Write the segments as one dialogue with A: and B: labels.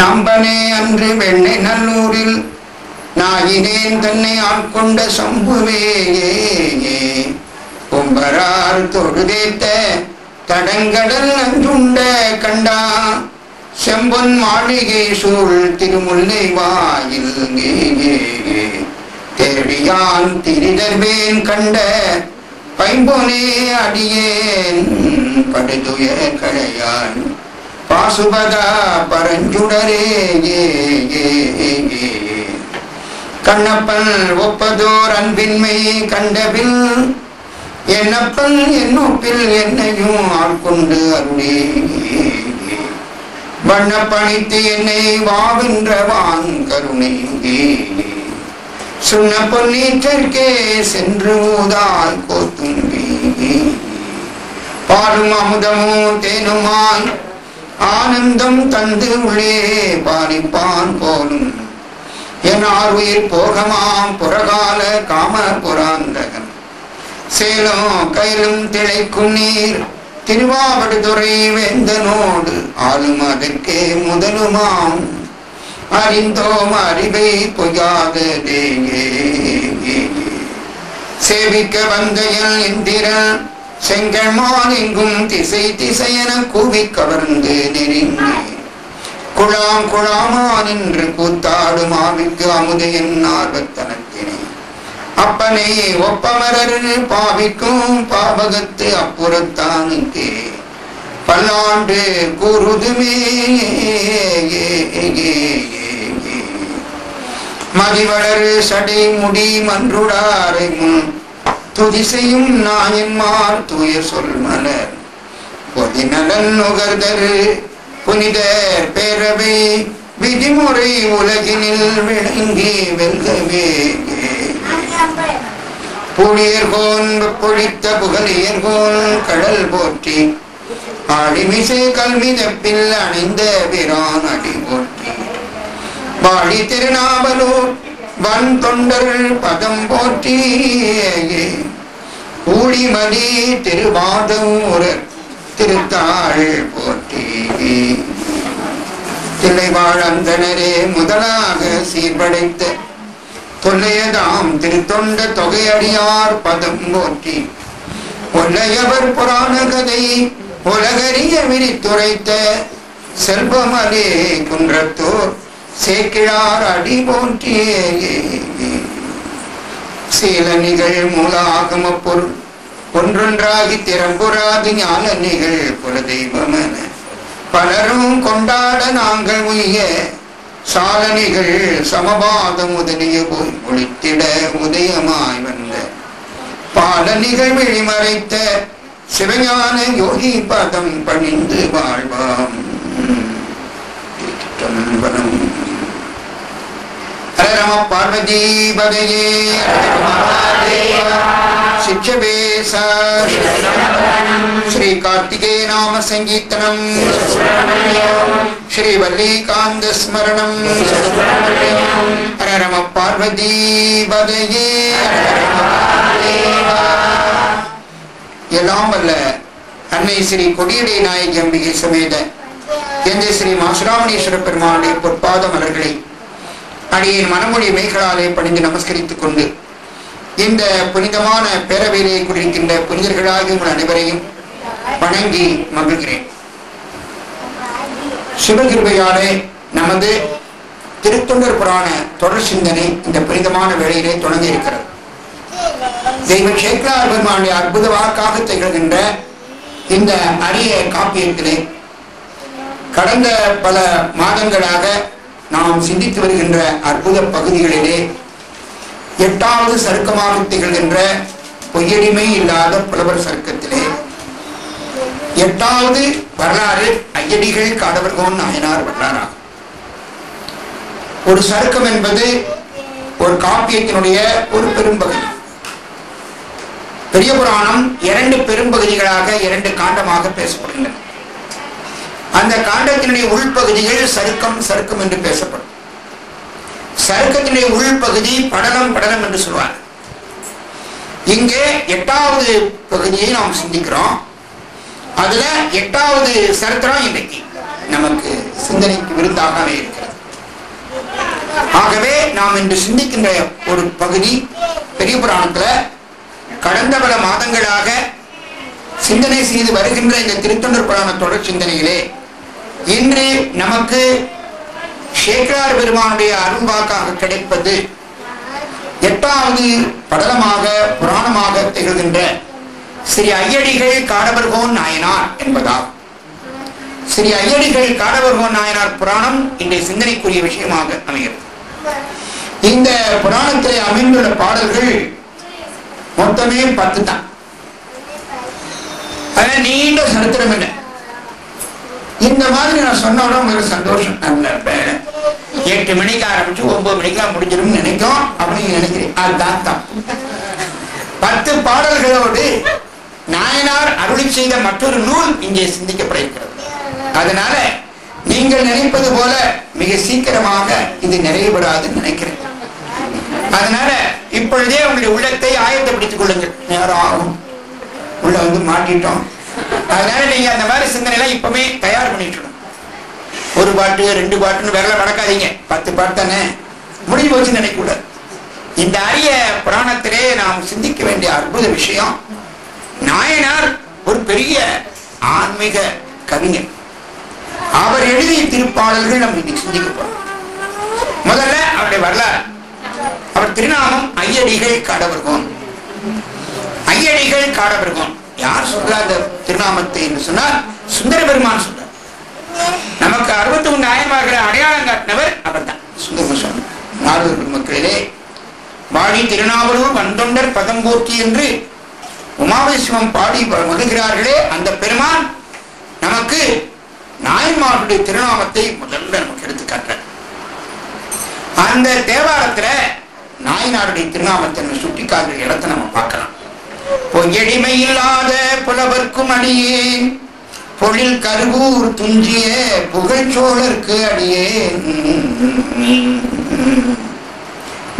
A: நம்பனே அன்று வெண்ணை நல்லூரில் நாயினேன் தன்னை ஆட்கொண்ட சம்புவேயே கும்பரார் தொழுதேத்த தடங்கடல் நஞ்சுண்ட கண்டா செம்பொன் மாளிகை சூழ் திருமுல்லை வாயில் தேடியான் திரிதர்வேன் கண்ட பைம்பொனே அடியேன் படுதுய கடையான். பாசுபதா பரஞ்சுடரே கண்ணப்பன் ஒப்பதோர் அன்பின்மை கண்டபில் என்னப்பன் என்னொப்பில் என்னையும் ஆட்கொண்டு அருளே. வண்ணப்பணித்து என்னை வாவின்றவான் கருணை சுண்ண பொன்னீற்றற்கே சென்று ஊதால் கோத்தும்பி. பாலும் அமுதமும் தேனுமான் ஆனந்தம் தந்து உள்ளே பாலிப்பான் போலும். என் ஆர்வுயிர் போகமாம் புறகால காம புராந்தகன். சேலம் கையிலும் திளைக்கும் நீர் திருவாவடுதுறை வேந்தனோடு ஆளும் அதற்கே முதலுமாம். அறிந்தோம் அறிவை பொய்யாத தேங்கே சேவிக்க வந்தையல் இந்திரன் செங்கல்மான் எங்கும் திசை திசையென கூவி கவர்ந்து நெறிந்து குழாம் குழாமா நின்று கூத்தாடும் ஆவிக்கு அமுதையின் ஆர்வத்தனத்தினை. அப்பனே ஒப்பமரர் பாவிக்கும் பாவகத்து அப்புறத்தானுக்கு. பல்லாண்டு கூறுதுமே மதிவளர் சடை முடி மன்றுடாரை முன் துதிசையும் நாயன்மார் தூய சொல் மலர். பொதிநலன் நுகர்தரு புனித பேரவை விதிமுறை உலகினில் விளங்கி வெல்கவே. புளியர்கோன் பொழித்த புகழியர்கோன் கடல் போற்றி. ஆடிமிசை கல்வி தப்பில் அணிந்த பிரான் அடி போற்றி. பாடி திருநாவலூர் வன் தொண்டர் பதம் போற்றி ஊழிமதி திருவாதூரர் திருத்தாள் போற்றி. தில்லைவாழ் அந்தனரே முதலாக சீர்படைத்த தொல்லையதாம் திருத்தொண்ட தொகையடியார் பதம் போற்றி. ஒல்லையவர் புராண கதை உலகறிய விரித்துரைத்த செல்வமலே குன்றத்தோர். சேக்கிழார் அடி போற்றியே மூல ஆகம பொருள். ஒன்றொன்றாகி திறம்புராதி ஞான நிகழ் குலதெய்வமென பலரும் கொண்டாட நாங்கள் உய சாலனிகள் சமபாதம் முதலிய போய் ஒழித்திட உதயமாய் வந்த. பாலனிகள் விழிமறைத்த சிவஞான யோகி பதம் பணிந்து வாழ்வாம். திருச்சிற்றம்பலம். நம பார்வதி பதையே शिक्षवे श्रीकार्तिके नाम सङ्कीर्तनम् श्रीवल्लीकान्तस्मरणम्। हर नमः पार्वती वदये எல்லாம் வல்ல அன்னை ஸ்ரீ கொடியடை நாயகி அம்பிகை சமேத எந்த ஸ்ரீ மாசுராமணீஸ்வர பெருமானுடைய பொற்பாத மலர்களை அடியின் மனமொழி மெய்களாலே பணிந்து நமஸ்கரித்துக் கொண்டு இந்த புனிதமான பேரவையிலே குடியிருக்கின்ற புனிதர்களாகிய உங்கள் அனைவரையும் வணங்கி மகிழ்கிறேன். சிவகிருபையாலே நமது திருத்தொண்டர் புராண தொடர் சிந்தனை இந்த புனிதமான வேளையிலே தொடங்கி இருக்கிறது. தெய்வ சேக்கலார் பெருமானுடைய அற்புத வாக்காக திகழ்கின்ற இந்த அரிய காப்பியத்திலே கடந்த பல மாதங்களாக நாம் சிந்தித்து வருகின்ற அற்புத பகுதிகளிலே எட்டாவது சருக்கமாக திகழ்கின்ற பொய்யடிமை இல்லாத புலவர் சருக்கத்திலே எட்டாவது வரலாறு ஐயடிகள் காடவர்கோன் நாயனார் வரலாறாகும். ஒரு சருக்கம் என்பது ஒரு காப்பியத்தினுடைய ஒரு பெரும்பகுதி. பெரிய புராணம் இரண்டு பெரும்பகுதிகளாக இரண்டு காண்டமாக பேசப்படுகின்றன அந்த காண்டத்தினுடைய உள்பகுதிகள் சருக்கம் சருக்கம் என்று பேசப்படும். சருக்கத்தினுடைய உள்பகுதி படலம் படலம் என்று சொல்வார் இங்கே எட்டாவது பகுதியை நாம் சிந்திக்கிறோம். அதுல எட்டாவது சரித்திரம் இன்னைக்கு நமக்கு சிந்தனைக்கு விருந்தாகவே இருக்கிறது. ஆகவே நாம் இன்று சிந்திக்கின்ற ஒரு பகுதி பெரிய புராணத்துல கடந்த பல மாதங்களாக சிந்தனை செய்து வருகின்ற இந்த திருத்தொண்டர் புராண தொடர் சிந்தனையிலே இன்று நமக்கு சேக்கரார் பெருமானுடைய அரும்பாக்காக கிடைப்பது எட்டாவது படலமாக புராணமாக திகழ்கின்ற ஸ்ரீ ஐயடிகள் காடவர்கோன் நாயனார் என்பதால். ஸ்ரீ ஐயடிகள் காடவர்கோன் நாயனார் புராணம் இன்றைய சிந்தனைக்குரிய விஷயமாக அமைகிறது. இந்த புராணத்திலே அமைந்துள்ள பாடல்கள் மொத்தமே பத்து தான் நீண்ட சரித்திரம் என்ன? இந்த மாதிரி நான் சொன்னோட உங்களுக்கு சந்தோஷம். எட்டு மணிக்கு ஆரம்பிச்சு ஒன்பது மணிக்கெல்லாம் முடிஞ்சிடும் நினைக்கும் அப்படின்னு நினைக்கிறேன் அதுதான் தான் பத்து பாடல்களோடு நாயனார் அருளி செய்த மற்றொரு நூல் இங்கே சிந்திக்கப்பட இருக்கிறது அதனால நீங்கள் நினைப்பது போல மிக சீக்கிரமாக இது நிறைவுபடாதுன்னு நினைக்கிறேன். அதனால இப்பொழுதே உங்களுடைய உள்ளத்தை ஆயத்தப்படுத்திக் கொள்ளுங்கள். நேரம் ஆகும். உள்ள வந்து மாட்டிட்டோம். அதனால நீங்க அந்த மாதிரி சிந்தனை இப்பவுமே தயார் பண்ணிட்டு ஒரு பாட்டு ரெண்டு பாட்டுன்னு விரல மடக்காதீங்க. பத்து பாட்டு தானே? முடிஞ்சு போச்சுன்னு நினைக்கூடாது. இந்த அரிய புராணத்திலே நாம் சிந்திக்க வேண்டிய அற்புத விஷயம் நாயனார் ஒரு பெரிய ஆன்மீக கவிஞர். அவர் எழுதிய திருப்பாடல்கள் நம்ம இன்னைக்கு சிந்திக்க போறோம். முதல்ல அவருடைய வரலாறு. அவர் திருநாமம் ஐயடிகள் காடவர்கோன் ஐயடிகள் காடவர்கோன் யார் சொல்றா அந்த திருநாமத்தை என்று சொன்னால் சுந்தர பெருமான் சொல்றார். நமக்கு அறுபத்தி ஒன்று ஆயிரமாகிற அடையாளம் காட்டினவர் அவர் தான் சுந்தர சுவாமி மாறுதல் பெருமக்களிலே வாடி திருநாவலூர் வந்தொண்டர் பதம்பூர்த்தி என்று உமாவிஸ்வம் பாடி மகிழ்கிறார்களே அந்த பெருமான் நமக்கு நாயன்மார்களுடைய திருநாமத்தை முதல்ல நமக்கு எடுத்து காட்டுறார். அந்த தேவாரத்துல நாயனாருடைய திருநாமத்தை நம்ம சுட்டி இடத்தை நம்ம பார்க்கலாம். பொய்யடிமையில்லாத புலவர்க்கும் அடியேன் பொழில் கருவூர் துஞ்சிய புகழ்ச்சோழர்க்கு அடியேன்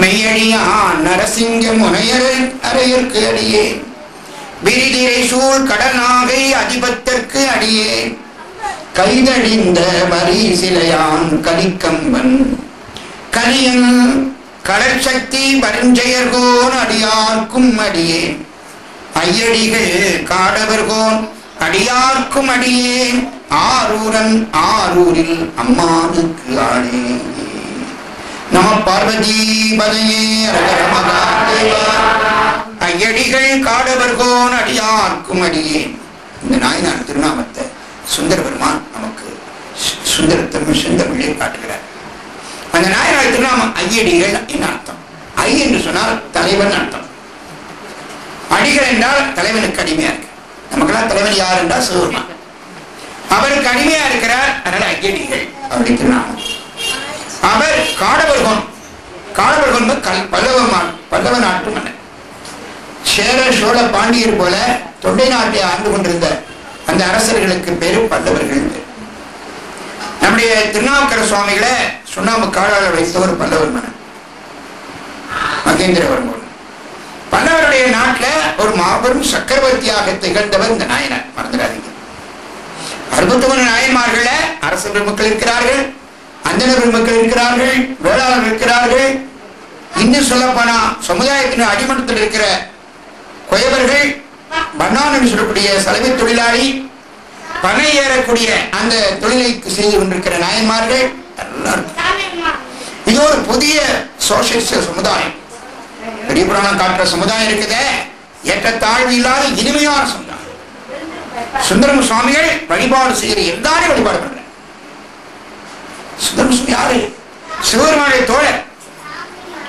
A: மெய்யடியான் நரசிங்க முனையர் அறையர்க்கு அடியேன் விரிதிரை சூழ் கடனாகை அதிபத்தற்கு அடியேன் கைதழிந்த வரி சிலையான் கலிக்கம்பன். கலியன் கடற்சக்தி பரிஞ்சயர்கோன் அடியார்க்கும் அடியேன் ஐயடிகள் காடவர்கோன் அடியார்க்கும் அடியேன் ஆரூரன் ஆரூரில் அம்மானுக்கு ஆளே நம பார்வதி பதையே ஐயடிகள் காடவர்கோன் அடியார்க்கும் அடியேன். இந்த நாயனார் திருநாமத்தை சுந்தர பெருமான் நமக்கு சு- சுந்தரத்தமிழ் மொழியை காட்டுகிறார். அந்த நாயனார் திருநாமம் ஐயடிகள் என்ன அர்த்தம். ஐ என்று சொன்னால் தலைவன் அர்த்தம். அடிகள் என்றால் தலைவனுக்கு அடிமையா இருக்கு. நமக்கெல்லாம் தலைவன் யார் என்றால் சிவபெருமான் அவருக்கு அடிமையா இருக்கிறார் அதனால ஐயடிகள் அப்படி அவர் காடவர்கோன். காடவர்கோன் கல் பல்லவ மா- பல்லவ நாட்டு மன்னன். சேர சோழ பாண்டியர் போல தொண்டை நாட்டை ஆண்டு கொண்டிருந்த அந்த அரசர்களுக்கு பேரு பல்லவர்கள் நம்முடைய திருநாவுக்கர சுவாமிகளை சுண்ணாம்பு காடால வைத்த ஒரு பல்லவர் மன்னன். மகேந்திரவர்மன். பல்லவருடைய நாட்டுல ஒரு மாபெரும் சக்கரவர்த்தியாக திகழ்ந்தவர் இந்த நாயனார். மறந்துடாதீங்க. அறுபத்தி மூணு நாயன்மார்கள அரச பெருமக்கள் இருக்கிறார்கள் அந்தன பெருமக்கள் இருக்கிறார்கள் வேளாளர் இருக்கிறார்கள். இன்னும் சொல்ல போனா சமுதாயத்தின் அடிமட்டத்தில் இருக்கிற குயவர்கள் பண்ணான் சொல்லக்கூடிய சலவை தொழிலாளி பனை ஏறக்கூடிய அந்த தொழிலை செய்து கொண்டிருக்கிற நாயன்மார்கள் இது ஒரு புதிய சோசியலிச சமுதாயம். பெரிய புராணம் காட்டுற சமுதாயம் இருக்குதே? ஏற்றத்தாழ்வு இல்லாத இனிமையான சமுதாயம். சுந்தரம் சுவாமிகள் வழிபாடு செய்கிற எல்லாரையும் வழிபாடு பண்ற சுந்தரம் சுவாமி யாரு? சிவபெருமானுடைய தோழர்.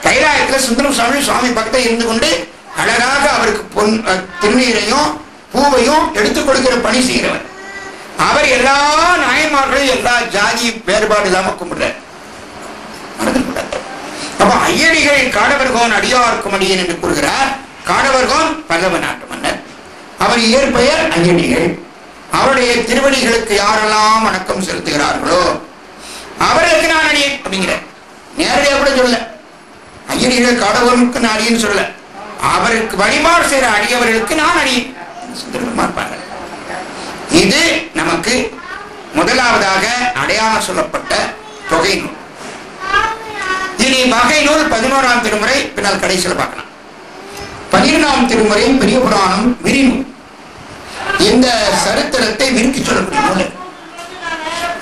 A: கைலாயத்துல சுந்தரம் சுவாமி சுவாமி பக்கத்தில் இருந்து கொண்டு அழகாக அவருக்கு பொன் அஹ், திருநீரையும் பூவையும் எடுத்துக் கொடுக்கிற பணி செய்கிறவர் அவர் எல்லா நாயன்மார்களையும் எல்லா ஜாதி வேறுபாடு இல்லாமல் கும்பிடுறார். அப்ப ஐயடிகள் காடவர்கோன் அடியார்க்கும் அடியன் என்று கூறுகிறார். காடவர்கோன் பல்லவ நாட்டு மன்னர். அவர் இயற்பெயர் ஐயடிகள். அவருடைய திருவடிகளுக்கு யாரெல்லாம் வணக்கம் செலுத்துகிறார்களோ அவருக்கு நான் அடியேன் அப்படிங்கிற. நேரடியாக கூட சொல்ல ஐயடிகள் காடவர்களுக்கு நான் அடியேன்னு சொல்ல அவருக்கு வழிபாடு செய்கிற அடியவர்களுக்கு நான் அடியேன் சுந்தரமா இது நமக்கு முதலாவதாக அடையாளம் சொல்லப்பட்ட தொகை நூல். இனி வகை நூல் பதினோராம் திருமுறை பின்னால் கடைசியில் பார்க்கலாம். பன்னிரெண்டாம் திருமுறை பெரிய புராணம் விரிவு. இந்த சரித்திரத்தை விருக்கி சொல்லக்கூடிய நூல்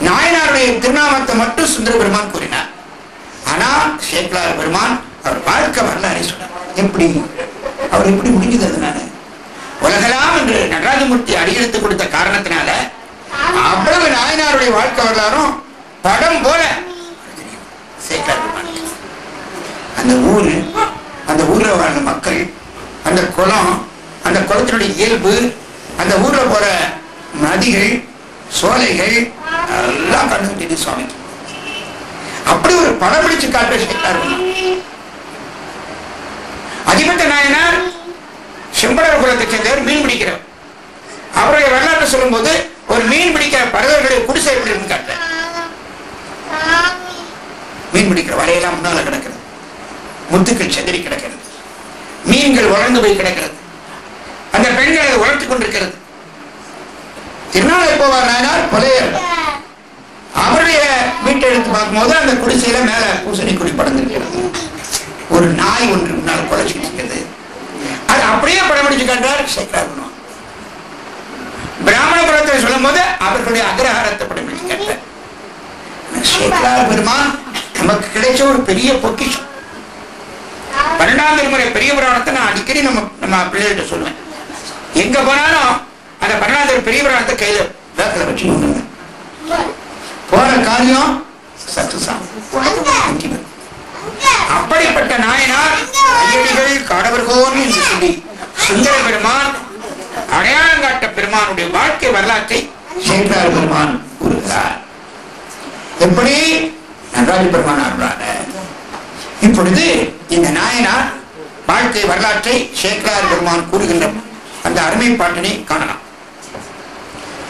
A: நாயனாருடைய திருநாமத்தை மட்டும் சுந்தர பெருமான் கூறினார். ஆனா சேக்கலார் பெருமான் அவர் வாழ்க்கை வரலாறு சொன்னார். எப்படி? அவர் எப்படி முடிஞ்சது அதனால? உலகலாம் என்று நடராஜமூர்த்தி அடியெடுத்து கொடுத்த காரணத்தினால அவ்வளவு நாயனாருடைய வாழ்க்கை வரலாறும் படம் போல. சேக்கலார் பெருமான். அந்த ஊரு அந்த ஊர்ல வாழ்ந்த மக்கள் அந்த குளம் அந்த குளத்தினுடைய இயல்பு அந்த ஊர்ல போற நதிகள் சோலைகள் எல்லாம் கண்டுகிட்டு சுவாமி அப்படி ஒரு படம் பிடிச்சு அதிபத்த நாயனார் செம்படர் குலத்தை சேர்ந்தவர் மீன் பிடிக்கிறவர். அவருடைய சொல்லும் சொல்லும்போது ஒரு மீன் பிடிக்கிற பறவைகளுடைய குடிசை எப்படி இருக்குன்னு காட்டுறார் மீன் பிடிக்கிற வலையெல்லாம் முன்னால கிடக்கிறது முத்துக்கள் செதறி கிடக்கிறது. மீன்கள் வளர்ந்து போய் கிடக்கிறது. அந்த பெண்கள் அதை வளர்த்து கொண்டிருக்கிறது. திருநாளை போவார் நாயனார்? அவருடைய வீட்டை எடுத்து பார்க்கும்போது அந்த குடிசையில மேல பூசணி குடி படர்ந்திருக்கிறது. ஒரு நாய் ஒன்று முன்னால் குலைச்சிட்டு இருக்கிறது அது அப்படியே படம் பிடிச்சு காட்டுறார் சேகரார் பிராமண குலத்தை சொல்லும் போது அவர்களுடைய அக்ரஹாரத்தை படம் கேட்டார் காட்டுறார் சேகரார் பெருமான் நமக்கு கிடைச்ச ஒரு பெரிய பொக்கிஷம். பன்னெண்டாம் திருமுறை பெரிய புராணத்தை நான் அடிக்கடி நம்ம நம்ம பிள்ளைகிட்ட சொல்லுவேன். எங்க போனாலும் அந்த பன்னெண்டாம் திரு பெரிய புராணத்தை கையில வேக்கல வச்சு போற காரியம் சக்சஸ் அப்படிப்பட்ட நாயனார் ஐயடிகள் காடவர்கோன் என்று சொல்லி சுந்தர பெருமான் அடையாளம் காட்ட பெருமானுடைய வாழ்க்கை வரலாற்றை சேர்ந்தார் பெருமான் கூறுகிறார். எப்படி? நடராஜ பெருமான் அருளான இப்பொழுது இந்த நாயனார் வாழ்க்கை வரலாற்றை சேக்கரார் பெருமான் கூறுகின்ற அந்த அருமை பாட்டினை காணலாம்.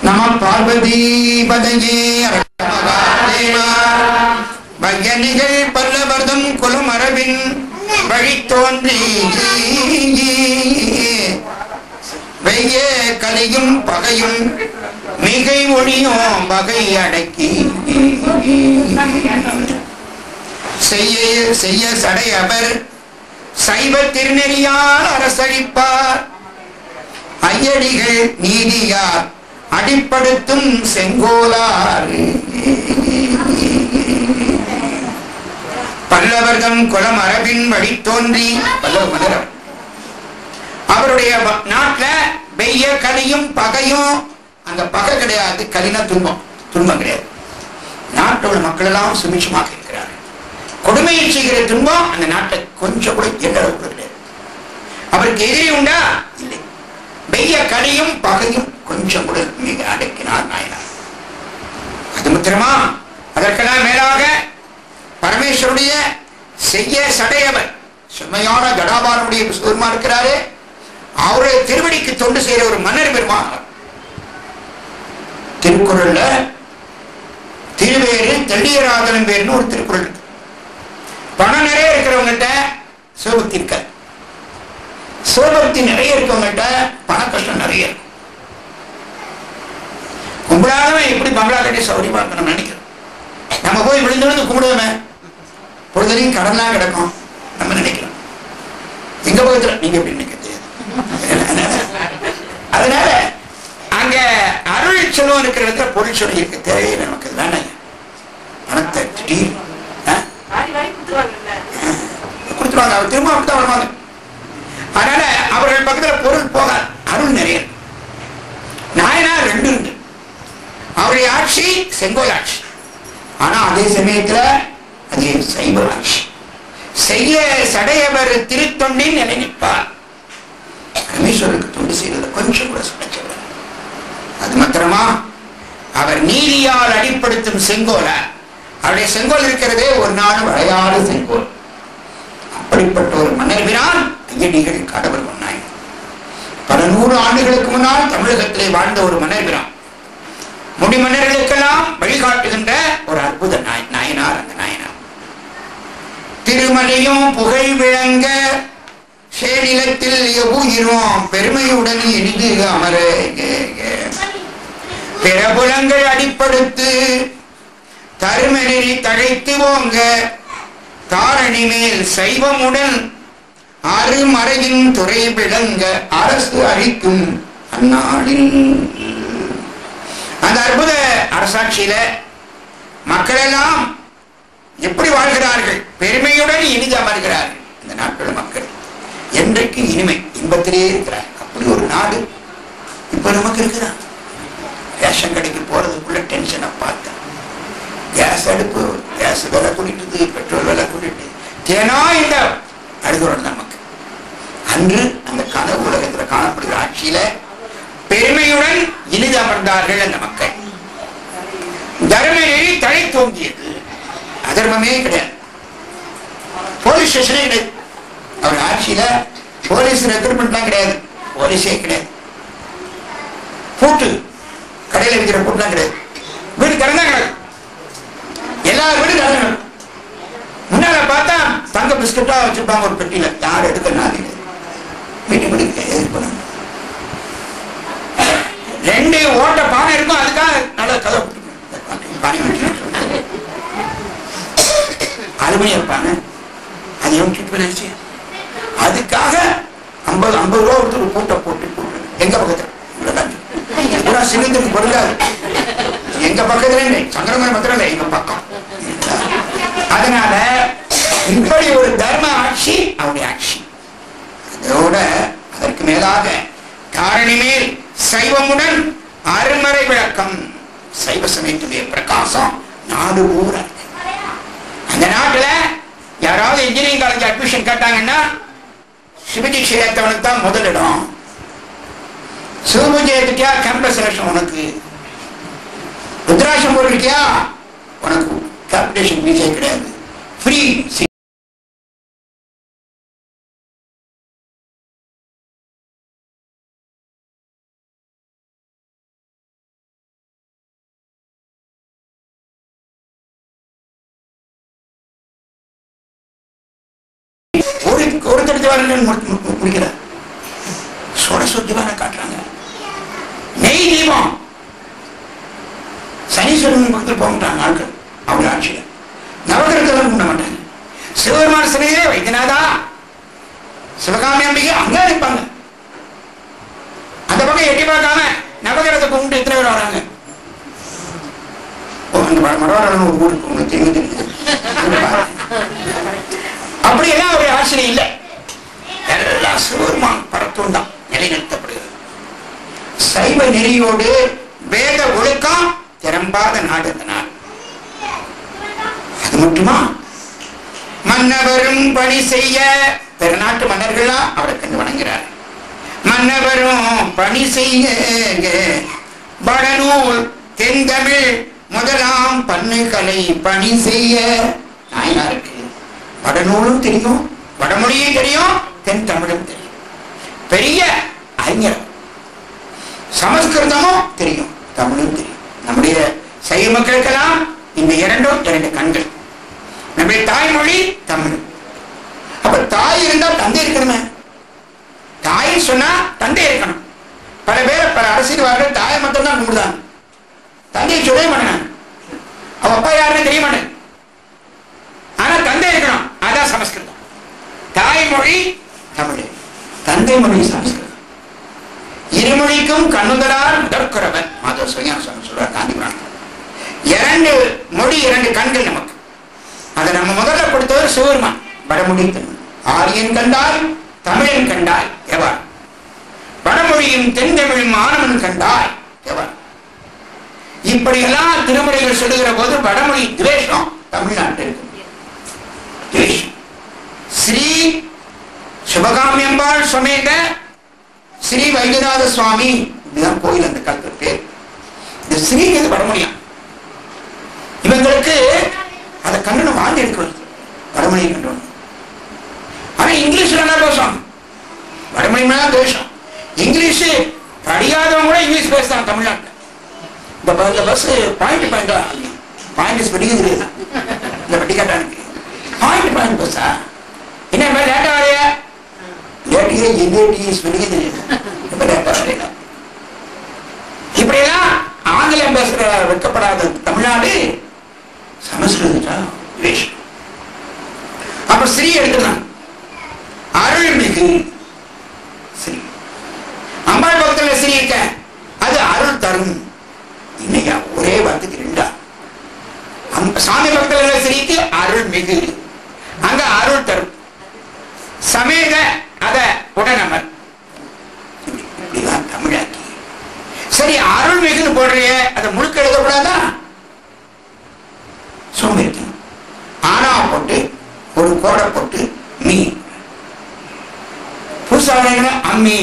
A: நம பார்வதி பதஜே பையனிகள் பல்லவர்தம் குலம் அரபின் வழி தோன்றி வெய்ய கலையும் பகையும் மிகை ஒளியும் பகை அடக்கி. செய்ய செய்ய சடை அவர். சைவ திருநெறியால் அரசழிப்பார். ஐயடிகள் நீதியார். அடிப்படுத்தும் செங்கோலார். பல்லவர்தம் குளம் அரபின் வழி தோன்றி. பல்லவ மதுரம் அவருடைய வ- நாட்டுல வெய்ய கலியும் பகையும் அந்த பகை கிடையாது கலின துன்பம். துன்பம் கிடையாது. நாட்டோட மக்கள் எல்லாம் சுமிச்சமாக இருக்கிறார்கள். கொடுமையை செய்கிற துன்பம் அந்த நாட்டை கொஞ்சம் கூட எண்ணளவு கூட அவருக்கு எதிரி உண்டா? இல்லை. வெய்ய கடையும் பகையும் கொஞ்சம் கூட மிக அடக்கினார் நாயனார். அது மாத்திரமா? அதற்கெல்லாம் மேலாக பரமேஸ்வருடைய செய்ய சடையவர் செம்மையான கடாபாரனுடைய பெருமா இருக்கிறாரு? அவருடைய திருவடிக்கு தொண்டு செய்கிற ஒரு மன்னர் பெருமான் திருக்குறள்ல திருவேறு தெள்ளியராதனம் பேர்னு ஒரு திருக்குறள் இருக்கு. பணம் நிறைய இருக்கிறவங்ககிட்ட சோபக்தி இருக்காது சோபக்தி நிறைய இருக்கவங்ககிட்ட பண கஷ்டம் நிறைய இருக்கும். கும்பிடாதவன் எப்படி பங்களா கட்டி சௌரியமா நம்ம நினைக்கிறோம். நம்ம போய் விழுந்து விழுந்து கும்பிடுவோமே. பொழுதுலையும் கடனா கிடக்கும் நம்ம நினைக்கிறோம். எங்க பக்கத்துல? நீங்க எப்படி நினைக்க அதனால அங்க அருள் செல்வம் இருக்கிற இடத்துல பொருள் செல்வம் இருக்க. தேவையில்லை நமக்கு. தானே பணத்தை திடீர் கொடுத்துருவாங்க. அவர் திரும்ப அப்படித்தான் வருவாங்க அதனால அவர்கள் பக்கத்துல பொருள் போகாது. அருள் நிறைய. நாயனா ரெண்டு இருக்கு அவருடைய ஆட்சி செங்கோல் ஆட்சி. ஆனா அதே சமயத்துல அது சைவ ஆட்சி. செய்ய சடையவர் திருத்தொண்டை நிலைநிற்பார். பரமேஸ்வருக்கு தொண்டு செய்தது கொஞ்சம் கூட சொல்ல அது மாத்திரமா அவர் நீதியால் அடிப்படுத்தும் செங்கோலை அவருடைய செங்கோல் இருக்கிறதே ஒரு நாள் வளையாத செங்கோல். அப்படிப்பட்ட ஒரு மன்னர்பிரான் ஐயடிகள் கடவுள் ஒன்னாய் பல நூறு ஆண்டுகளுக்கு முன்னால் தமிழகத்திலே வாழ்ந்த ஒரு மன்னர்பிரான் முடி மன்னர்களுக்கெல்லாம் வழிகாட்டுகின்ற ஒரு அற்புத நாய் நாயனார் அந்த நாயனார். திருமலையும் புகழ் விளங்க சேரிலத்தில் எவ்வுயிரும் பெருமையுடன் இனிது அமர. பிரபுலங்கள் அடிப்படுத்து தருமநெறி தழைத்து ஓங்க தாரணி மேல் சைவமுடன் அருமறையின் துறை விளங்க அரசு அளிக்கும் அந்நாளின் அந்த அற்புத அரசாட்சியில மக்களெல்லாம் எப்படி வாழ்கிறார்கள்? பெருமையுடன் இனிது அமர்கிறார்கள். இந்த நாட்கள் மக்கள் என்றைக்கு இனிமை இன்பத்திலே இருக்கிறார். அப்படி ஒரு நாடு இப்ப நமக்கு இருக்கிறான் ரேஷன் கடைக்கு போறதுக்குள்ள டென்ஷனை பார்த்தேன் கேஸ் அடுப்பு கேஸ் விலை கூட்டிட்டு பெட்ரோல் விலை கூட்டிட்டு தேனா இந்த அழுகுறோம் நமக்கு. அன்று அந்த கனவு உலகத்தில் காணப்படுகிற ஆட்சியில பெருமையுடன் இனிது அமர்ந்தார்கள் அந்த மக்கள். தர்மநெறி தலை தோங்கியது. அதர்மமே கிடையாது. போலீஸ் ஸ்டேஷனே கிடையாது. அவர் ஆட்சியில போலீஸ் ரெக்ரூட்மெண்ட்லாம் கிடையாது. போலீஸே கிடையாது. பூட்டு கடையில் விற்கிற பூட்டுலாம் கிடையாது. வீடு திறந்தா கிடையாது எல்லா வீடு திறந்து முன்னால பார்த்தா தங்க பிஸ்கட்டா வச்சிருப்பாங்க ஒரு பெட்டியில. யார் எடுக்கணும் வீட்டு வீடு எதிர்ப்பு ரெண்டு ஓட்ட பானை இருக்கும் அதுக்காக நல்ல கதை பானை அலுமினிய பானை அது எவன் கிட்ட நினைச்சு அதுக்காக ஐம்பது ஐம்பது ரூபா ஒருத்தர் ஒரு கூட்டை போட்டு போட்டு எங்க பக்கத்துல? பூரா சிலிண்டருக்கு பொருளாது எங்க பக்கத்துல இல்லை. சங்கரமலை மாத்திரம் இல்லை. எங்க பக்கம். அதனால இப்படி ஒரு தர்ம ஆட்சி அவருடைய ஆட்சி. அதோட அதற்கு மேலாக காரணி மேல் சைவமுடன் அருமறை விளக்கம் சைவ சமயத்துடைய பிரகாசம் நாடு ஊர அந்த நாட்டுல யாராவது இன்ஜினியரிங் காலேஜ் அட்மிஷன் கேட்டாங்கன்னா சிவஜி ஸ்ரீரத்தவனுக்கு தான் முதலிடம் சிவபூஜை கேம்பஸ் செலக்ஷன் உனக்கு? ருத்ராட்சம் இருக்கியா உனக்கு காம்படிஷன் ஃபீஸே கிடையாது ஃப்ரீ ஒரு ஒரு தடுத்து வரலன்னு முடிக்கிறார் சொட காட்டுறாங்க. நெய் தீபம் சனீஸ்வரன் பக்கத்தில் போக மாட்டாங்க ஆட்கள். அவங்க ஆட்சியில் நவகிரகத்தில் பண்ண மாட்டாங்க. சிவபெருமான சிலையே வைத்தியநாதா. சிவகாமி அம்பிகை அங்கே இருப்பாங்க அந்த பக்கம் எட்டி பார்க்காம நவகிரகத்தை கும்பிட்டு எத்தனை பேர் வராங்க? ஓ, அந்த மரவாளன் ஒரு ஊர் உங்களுக்கு தெரியும் தெரியுது அவருடைய ஆசனை இல்லை. எல்லாம் சிவபெருமான் பரத்தும் தான் நிலைநிறுத்தப்படுகிறது. சைவ நெறியோடு வேத ஒழுக்கம் திறம்பாத நாடு அந்த நாடு. அது மட்டுமா மன்னவரும் பணி செய்ய பெருநாட்டு மன்னர்களா? அவரை கண்டு வணங்குகிறார். மன்னவரும் பணி செய்ய வடநூல் தென்தமிழ் முதலாம் பண்ணுகளை பணி செய்ய. நாயனாருக்கு வடநூலும் தெரியும் வடமொழியும் தெரியும் தென் தமிழும் தெரியும். பெரிய அறிஞர். சமஸ்கிருதமும் தெரியும் தமிழும் தெரியும். நம்முடைய சைவ மக்களுக்கெல்லாம் இந்த இரண்டும் இரண்டு கண்கள். நம்முடைய தாய்மொழி தமிழ். அப்ப தாய் இருந்தா தந்தை இருக்கணுமே. தாய் சொன்னா தந்தை இருக்கணும். பல பேர் பல அரசியல்வாதிகள் தாயை மட்டும் தான் கும்பிடுதாங்க தந்தையை சொல்லவே மாட்டேன் அவ அப்பா யாருன்னு தெரிய மாட்டேன் ஆனா தந்தை இருக்கணும். அதான் சமஸ்கிருதம். தாய்மொழி தமிழ். தந்தை மொழி சமஸ்கிருதம். இருமொழிக்கும் கண்ணுதலால் முதற்குறவன் மாதவ சுவையான சொல்றார் காந்தி இரண்டு மொழி இரண்டு கண்கள் நம்ம முதல்ல சிவருமான் வடமொழி தமிழ் ஆரியன் கண்டால் தமிழன் கண்டால் எவர்? வடமொழியும் தென்தமிழும் ஆனவன் கண்டால் எவர்? இப்படியெல்லாம் திருமுறைகள் சொல்லுகிற போது வடமொழி துவேஷம். தமிழ்நாட்டிற்கு துவேஷம். ஸ்ரீ சிவகாமியம்பாள் சமேத ஸ்ரீ வைத்தியநாத சுவாமி. இதுதான் கோயில் அந்த காலத்து பேர். இந்த ஸ்ரீங்கிறது வடமொழியா? இவங்களுக்கு அதை கண்ணனை வாழ்ந்து எடுக்கணும் வடமொழியை கண்டு ஆனா இங்கிலீஷ்ல என்ன தோஷம் வடமொழி தோஷம் தேசம். இங்கிலீஷ் படியாதவங்க கூட இங்கிலீஷ் பேசுறாங்க தமிழ்நாட்டில். இந்த பஸ் பாயிண்ட் பாயிண்டா பாயிண்ட் படிக்கிறது இந்த பட்டிக்காட்டானுக்கு பாயிண்ட் பாயிண்ட் பஸ்ஸா என்ன மாதிரி லேட்டா வரையா லேட்டியே இஸ் படிக்க தெரியுது? இப்ப லேட்டா வரையா இப்படியெல்லாம் ஆங்கிலம் பேசுற வெட்கப்படாத தமிழ்நாடு சமஸ்கிருதம் வேஷம். ஒரு ஸ்ரீ எடுக்கலாம் அருள்மிகு ஸ்ரீ அம்பாள் பக்தர்ல ஸ்ரீ இருக்க அது அருள் தரும். இன்னையா ஒரே வார்த்தைக்கு ரெண்டா? சாமி பக்தர்கள் ஸ்ரீக்கு அருள் மிகு. அங்க அருள் தரும். சமேத அத உடனமர். இப்படிதான் தமிழாக்கி. சரி அருள் மிகுன்னு போடுறிய அதை முழுக்க எழுதக்கூடாதா? சோம்பேறி ஆனா போட்டு ஒரு கோடை போட்டு மீ. புதுசாக அம்மி.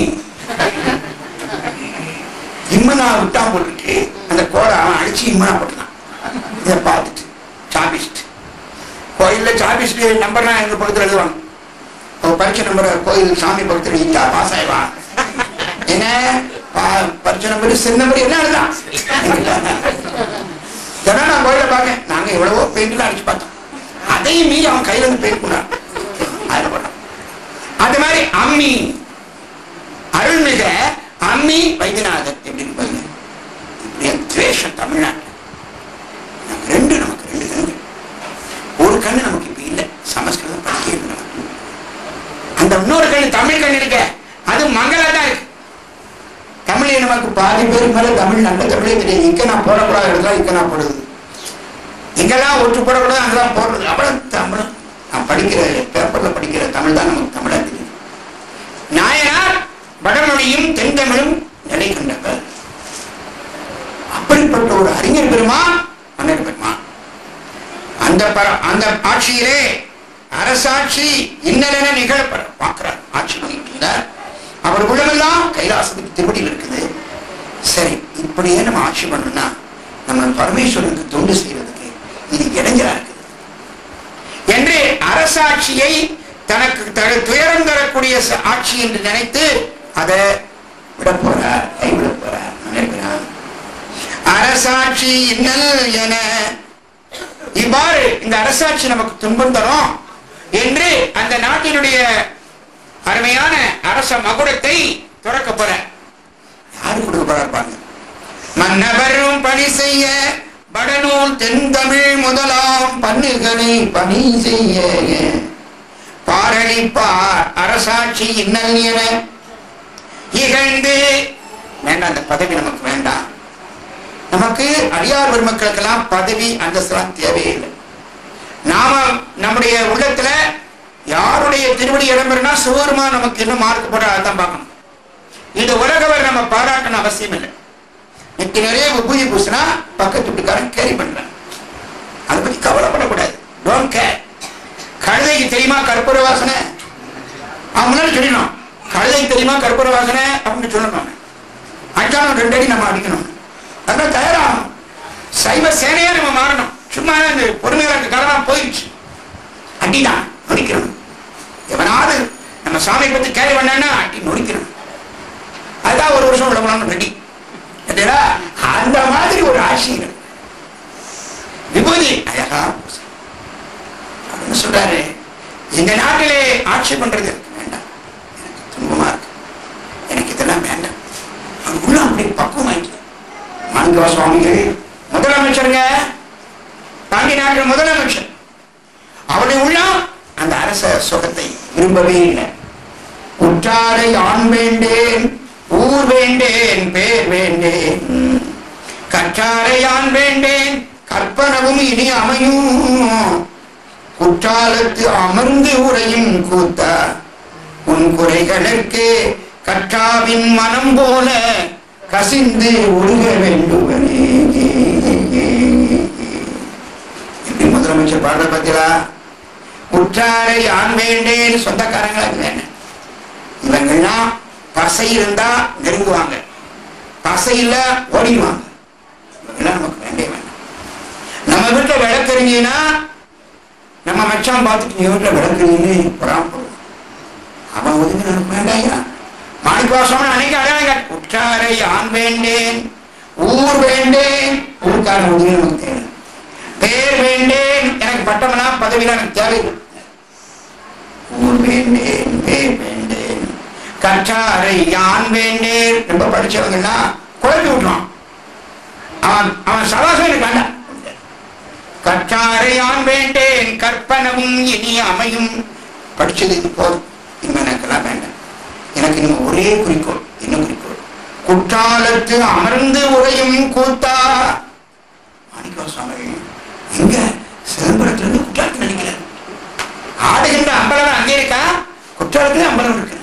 A: இம்மனா விட்டா போட்டுட்டு அந்த கோடை அவன் அடிச்சு இம்மனா போட்டுனான் இதை பார்த்துட்டு சாபிஸ்ட். கோயில்ல சாபிஸ்ட் நம்பர்லாம் எங்க பக்கத்தில் எழுதுவாங்க. அவன் பரீட்சை நம்பர் கோயில் சாமி பக்கத்தில் எழுதிட்டா பாஸ் ஆயிடுவான் என்ன? பா- பரீட்சை நம்பர் சிறு நம்பர் என்ன எழுதான் நான் கோயிலை பார்க்க நாங்க எவ்வளவோ பெயிண்ட்லாம் அடிச்சு பார்த்தோம். அதையும் மீறி அவன் கையில இருந்து பெயிண்ட் பண்ணான் அது மாதிரி அம்மி. அருள்மிக அம்மி வைத்தியநாதன் எப்படின்னு பாருங்க. இப்படியே துவேஷம் தமிழ்நாட்டு ரெண்டு நமக்கு ரெண்டு கண்ணு ஒரு கண்ணு நமக்கு இப்ப இல்லை. சமஸ்கிருதம் படிக்க நமக்கு. அந்த இன்னொரு கண்ணு தமிழ் கண்ணு இருக்க. அது மங்களா தான் இருக்கு. தமிழ் நமக்கு பாதி பேருக்கு மேல தமிழ் நல்ல தமிழே தெரியும் இங்க நான் போடக்கூடாது இடத்துல இங்க நான் போடுது எங்கெல்லாம் ஒற்றுப்படக்கூடாது அங்கெல்லாம் போடுறது. அவ்வளவு தமிழ். நான் படிக்கிற பேப்பர்ல படிக்கிற தமிழ் தான் நமக்கு தமிழா தெரியும். நாயனார் வடமொழியும் தென்தமிழும் நிலை கண்டவர். அப்படிப்பட்ட ஒரு அறிஞர் பெருமான் மன்னர் பெருமான். அந்த அந்த ஆட்சியிலே அரசாட்சி இன்னலென நிகழ பார்க்கிறார் ஆட்சி பண்ணிட்டு இருந்தார். அவர் உள்ளமெல்லாம் கைலாசத்துக்கு திருவடியில் இருக்குது. சரி இப்படியே நம்ம ஆட்சி பண்ணணும்னா நம்ம பரமேஸ்வரனுக்கு தொண்டு செய்வது இது இடைஞ்சலா இருக்குது என்று அரசாட்சியை தனக்கு த- துயரம் தரக்கூடிய ஆட்சி என்று நினைத்து அதை விட போறார் கைவிட போறார். நினைக்கிறார் அரசாட்சி இன்னல் என இவ்வாறு இந்த அரசாட்சி நமக்கு துன்பம் தரும் என்று அந்த நாட்டினுடைய அருமையான அரச மகுடத்தை துறக்க போற யாரு கொடுக்க போறாரு பாருங்க. மன்னவரும் பணி செய்ய வடநூல் தென்தமிழ் முதலாம் பன்னுகளை பணி செய்ய பாரணிப்பார் அரசாட்சி இன்னல் என. இகழ்ந்து வேண்டாம் அந்த பதவி நமக்கு வேண்டாம். நமக்கு அடியார் பெருமக்களுக்கெல்லாம் பதவி அந்தஸ்தெல்லாம் தேவையில்லை. நாம நம்முடைய உள்ளத்துல யாருடைய திருவடி இடம்பெறனா சிவருமா நமக்கு இன்னும் மார்க் போட அதான் பார்க்கணும். இந்த உலகவர் நம்ம பாராட்டணும் அவசியம் இல்லை இன்னைக்கு நிறைய பூஜை பூசினா பக்கத்து தெரியுமா அப்படின்னு சொல்லணும். அடிச்சாலும் ரெண்டு அடி நம்ம அடிக்கணும். அதான் தயாராகணும். சைவ சேனையா நம்ம மாறணும். சும்மா இந்த பொறுமையாக இருக்க காரணம் போயிடுச்சு. அடிதான் நொடிக்கணும் எவனாவது நம்ம சாமியை பத்தி கேள்வி பண்ணா அடி நொடிக்கணும் அதுதான் ஒரு வருஷம் விளம்பரம் ரெடி. அந்த மாதிரி ஒரு ஆசிரியர் விபூதி அழகா சொல்றாரு. இந்த நாட்டிலே ஆட்சி பண்றது எனக்கு வேண்டாம் எனக்கு துன்பமா இருக்கு எனக்கு இதெல்லாம் வேண்டாம் அவர் உள்ள அப்படி பக்குவமாயிட்டு மாணிக்கவா சுவாமிகள் முதலமைச்சருங்க பாண்டி நாட்டு முதலமைச்சர். அவருடைய உள்ளம் அந்த அரச சுகத்தை விரும்பவே இல்லை. உற்றாரை ஆண் வேண்டேன் ஊர் வேண்டேன் பேர் வேண்டேன். கற்றாரை ஆண் வேண்டேன் கற்பனவும் இனி அமையும். குற்றாலத்து அமர்ந்து உரையும் கூத்தா உன் குறைகளுக்கு கற்றாவின் மனம் போல கசிந்து ஒழுக வேண்டும். எப்படி முதலமைச்சர் பாடுற பத்தியா உற்றாரை ஆண் வேண்டேன் சொந்தக்காரங்களுக்கு வேண்டேன் இவங்கெல்லாம் பசை இருந்தா நெருங்குவாங்க. பசை இல்ல ஓடிடுவாங்க. இவங்கெல்லாம் நமக்கு வேண்டே வேண்டாம். நம்ம வீட்டுல விளக்குறீங்கன்னா நம்ம மச்சான் பார்த்துட்டு நீ வீட்டுல விளக்குறீங்கன்னு பொறாமப்படுவோம் அவன் ஒதுங்க மாணிக்கவாசம் அன்னைக்கு அழகாங்க உற்றாரை ஆண் வேண்டேன் ஊர் வேண்டேன் ஊருக்காரன் ஒதுங்கி நமக்கு தேவை பேர் வேண்டேன் எனக்கு பட்டம்லாம் பதவிலாம் எனக்கு தேவையில்லை ஊர் வேண்டேன் பேர் வேண்டேன். கற்றாரை யான் வேண்டேன். ரொம்ப படிச்சவங்கன்னா குழப்பி விட்டுறான் அவன் அவன் சவாசம் எனக்கு வேண்டாம். கற்றாரை யான் வேண்டேன் கற்பனவும் இனி அமையும். படிச்சது இது போதும். இனிமே எனக்கெல்லாம் வேண்டாம். எனக்கு இன்னும் ஒரே குறிக்கோள் என்ன குறிக்கோள். குற்றாலத்து அமர்ந்து உரையும் கூத்தா. மாணிக்க சுவாமி எங்க? சிதம்பரத்துல இருந்து குற்றாலத்தில் நினைக்கிறார் ஆடுகின்ற அம்பலம் அங்கே இருக்கா? குற்றாலத்துல அம்பலம் இருக்கு?